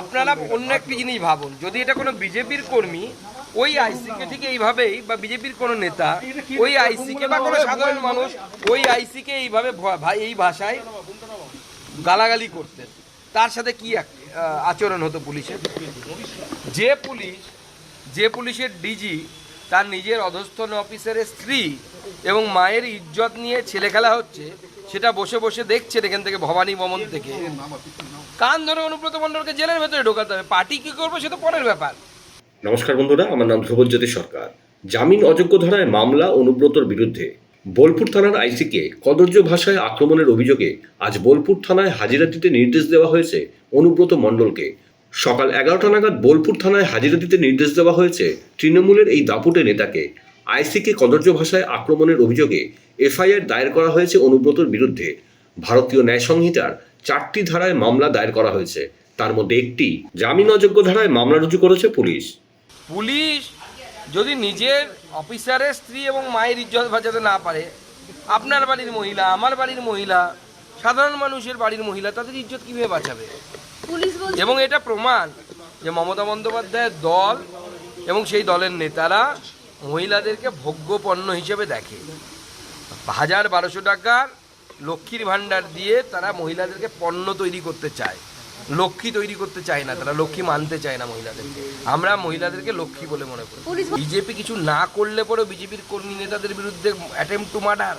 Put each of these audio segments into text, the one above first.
আপনারা অন্য একটি জিনিস ভাবুন, যদি এটা কোনো বিজেপির কর্মী, ওই আইসিকে ঠিক এইভাবেই, বা বিজেপির কোনো নেতা, ওই আইসিকে বা কোনো সাধারণ মানুষ, ওই আইসিকে এইভাবে এই ভাষায় গালাগালি করতেন। তার সাথে কি আচরণ হতো পুলিশের? যে পুলিশ, যে পুলিশের ডিজি, তার নিজের অধস্থন অফিসারের স্ত্রী এবং মায়ের ইজ্জত নিয়ে ছেলে খেলা হচ্ছে সেটা বসে বসে দেখছেন এখান থেকে ভবানী ভবন থেকে। কান ধরে অনুব্রত মণ্ডলকে জেলের ভেতরে ঢোকাতে হবে। পার্টি কি করবে সে তো পরের ব্যাপার। নমস্কার বন্ধুরা, আমার নাম ধ্রুবজ্যোতি সরকার। জামিন অযোগ্য ধারায় মামলা অনুব্রতর বিরুদ্ধে বোলপুর থানার আইসিকে কদর্য ভাষায় আক্রমণের অভিযোগে আজ বোলপুর থানায় হাজিরা দিতে নির্দেশ দেওয়া হয়েছে অনুব্রত মণ্ডলকে। সকাল এগারোটা নাগাদ বোলপুর থানায় হাজিরা দিতে নির্দেশ দেওয়া হয়েছে তৃণমূলের এই দাপুটে নেতাকে। আইসিকে কদর্য ভাষায় আক্রমণের অভিযোগে এফআইআর দায়ের করা হয়েছে অনুব্রতর বিরুদ্ধে। ভারতীয় ন্যায় সংহিতার চারটি ধারায় মামলা দায়ের করা হয়েছে। তার মধ্যে একটি জামিন অযোগ্য ধারায় মামলা রুজু করেছে পুলিশ। পুলিশ যদি নিজের অফিসারের স্ত্রী এবং মায়ের ইজ্জত বাঁচাতে না পারে আপনার বাড়ির মহিলা আমার বাড়ির মহিলা সাধারণ মানুষের বাড়ির মহিলা তাদের ইজ্জত কীভাবে বাঁচাবে? পুলিশ এবং এটা প্রমাণ যে মমতা বন্দ্যোপাধ্যায়ের দল এবং সেই দলের নেতারা মহিলাদেরকে ভোগ্য পণ্য হিসেবে দেখে। হাজার বারোশো টাকার লক্ষ্মীর ভাণ্ডার দিয়ে তারা মহিলাদেরকে পণ্য তৈরি করতে চায়। লক্ষ্মী তৈরি করতে চায় না তারা লক্ষ্মী মানতে চায় না মহিলাদেরকে। আমরা মহিলাদেরকে লক্ষ্মী বলে মনে করি। বিজেপি কিছু না করলে পরেও বিজেপির কর্মী নেতাদের বিরুদ্ধে অ্যাটেম্প টু মার্ডার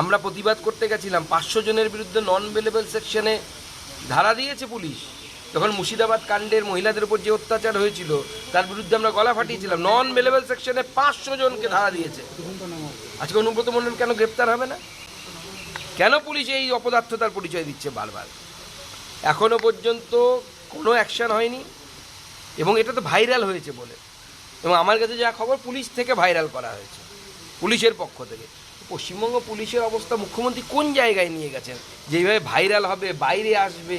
আমরা প্রতিবাদ করতে গেছিলাম পাঁচশো জনের বিরুদ্ধে নন বেলেবল সেকশনে ধারা দিয়েছে পুলিশ। যখন মুর্শিদাবাদ কাণ্ডের মহিলাদের উপর যে অত্যাচার হয়েছিল, তার বিরুদ্ধে আমরা গলা ফাটিয়েছিলাম। নন বেলেবল সেকশনে পাঁচশো জনকে ধারা দিয়েছে। আজকে অনুব্রত মণ্ডল কেন গ্রেপ্তার হবে না? কেন পুলিশ এই অপদার্থতার পরিচয় দিচ্ছে বারবার? এখনও পর্যন্ত কোনো অ্যাকশন হয়নি, এবং এটা তো ভাইরাল হয়েছে বলে। এবং আমার কাছে যা খবর, পুলিশ থেকে ভাইরাল করা হয়েছে, পুলিশের পক্ষ থেকে। পশ্চিমবঙ্গ পুলিশের অবস্থা মুখ্যমন্ত্রী কোন জায়গায় নিয়ে গেছেন? যেইভাবে ভাইরাল হবে, বাইরে আসবে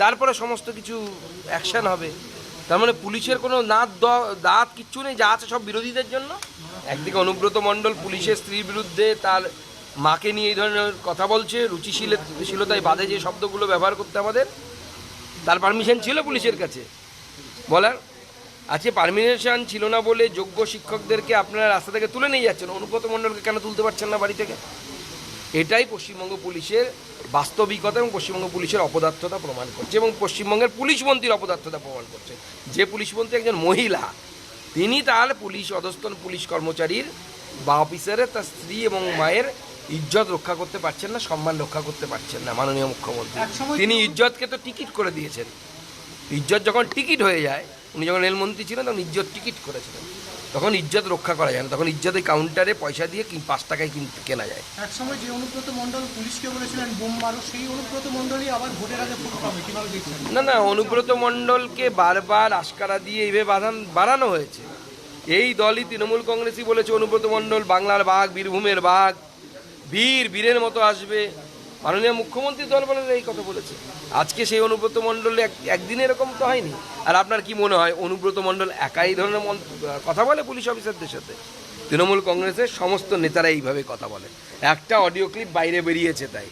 তারপরে সমস্ত কিছু অ্যাকশন হবে। তার মানে পুলিশের কোনো নাত দাঁত কিচ্ছু নেই, যা আছে সব বিরোধীদের জন্য। একদিকে অনুব্রত মণ্ডল পুলিশের স্ত্রীর বিরুদ্ধে তার মাকে নিয়ে এই ধরনের কথা বলছে রুচিশীলতায় বাদে যে শব্দগুলো ব্যবহার করতে আমাদের। তার পারমিশন ছিল পুলিশের কাছে। বলার আজকে পারমিশন ছিল না বলে যোগ্য শিক্ষকদেরকে আপনারা রাস্তা থেকে তুলে নিয়ে যাচ্ছেন। অনুব্রত মণ্ডলকে কেন তুলতে পারছেন না বাড়ি থেকে? এটাই পশ্চিমবঙ্গ পুলিশের বাস্তবিকতা এবং পশ্চিমবঙ্গ পুলিশের অপদার্থতা প্রমাণ করছে এবং পশ্চিমবঙ্গের পুলিশ মন্ত্রীর অপদার্থতা প্রমাণ করছে। যে পুলিশ মন্ত্রী একজন মহিলা তিনি তার পুলিশ অধস্তন পুলিশ কর্মচারীর বা অফিসারের তার স্ত্রী এবং মায়ের ইজ্জত রক্ষা করতে পারছেন না সম্মান রক্ষা করতে পারছেন না মাননীয় মুখ্যমন্ত্রী। তিনি ইজ্জতকে তো টিকিট করে দিয়েছেন। ইজ্জত যখন টিকিট হয়ে যায় উনি যখন রেলমন্ত্রী ছিলেন তখন ইজ্জত টিকিট করেছিলেন। তখন ইজ্জত রক্ষা করা যায় না। তখন ইজ্জতের কাউন্টারে পয়সা দিয়ে পাঁচ টাকায় কিনতে কেনা যায়। এক সময় যে অনুব্রত মণ্ডল পুলিশকে বলেছিলেন বোম মারো সেই অনুব্রত মণ্ডলই আবার ভোটের আগে পাবে কীভাবে দেখছেন? না না অনুব্রত মণ্ডলকে বারবার আশকারা দিয়ে এইভাবে বাঁধান বাড়ানো হয়েছে। এই দলই তৃণমূল কংগ্রেসই বলেছে অনুব্রত মণ্ডল বাংলার বাঘ বীরভূমের বাঘ বীর বীরের মতো আসবে। মাননীয় মুখ্যমন্ত্রী দল বলে এই কথা বলেছে। আজকে সেই অনুব্রত মণ্ডল এক একদিন এরকম তো হয়নি। আর আপনার কি মনে হয়, অনুব্রত মণ্ডল একাই ধরনের কথা বলে পুলিশ অফিসারদের সাথে? তৃণমূল কংগ্রেসের সমস্ত নেতারা এইভাবে কথা বলে। একটা অডিও ক্লিপ বাইরে বেরিয়েছে তাই।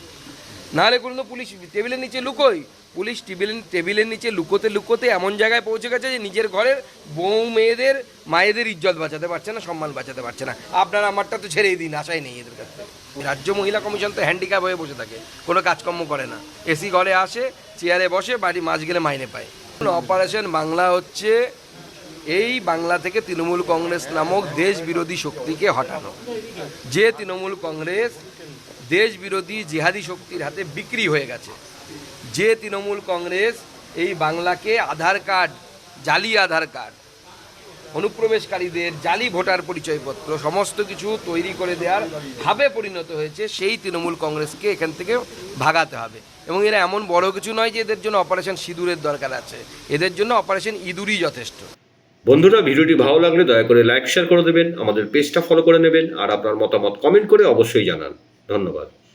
নাহলে কোনো পুলিশ টেবিলের নিচে লুকোই। পুলিশ টেবিলের টেবিলের নিচে লুকোতে লুকোতে এমন জায়গায় পৌঁছে গেছে যে নিজের ঘরের বউ মেয়েদের, মায়েদের ইজ্জত বাঁচাতে পারছে না, সম্মান বাঁচাতে পারছে না। আপনারা আমারটা তো ছেড়েই দিন, আশাই নেই এদের কাছে। রাজ্য মহিলা কমিশন তো হ্যান্ডিক্যাপ হয়ে বসে থাকে, কোনো কাজকর্ম করে না। এসি ঘরে আসে চেয়ারে বসে, বাড়ি মাছ গেলে মাইনে পায়। অপারেশন বাংলা হচ্ছে এই বাংলা থেকে তৃণমূল কংগ্রেস নামক দেশ বিরোধী শক্তিকে হটানো। যে তৃণমূল কংগ্রেস দেশ বিরোধী জিহাদি শক্তির হাতে বিক্রি হয়ে গেছে। যে তৃণমূল কংগ্রেস এই বাংলাকে আধার কার্ড, জালি আধার কার্ড অনুপ্রবেশকারীদের জালি ভোটার পরিচয়পত্র সমস্ত কিছু তৈরি করে দেওয়ার ভাবে পরিণত হয়েছে, সেই তৃণমূল কংগ্রেসকে এখান থেকে ভাগাতে হবে। এবং এরা এমন বড় কিছু নয় যে এদের জন্য অপারেশন সিঁদুরের দরকার আছে। এদের জন্য অপারেশন ইঁদুরই যথেষ্ট। বন্ধুরা, ভিডিওটি ভালো লাগলে দয়া করে লাইক, শেয়ার করে দেবেন, আমাদের পেজটা ফলো করে নেবেন, আর আপনার মতামত কমেন্ট করে অবশ্যই জানান। ধন্যবাদ।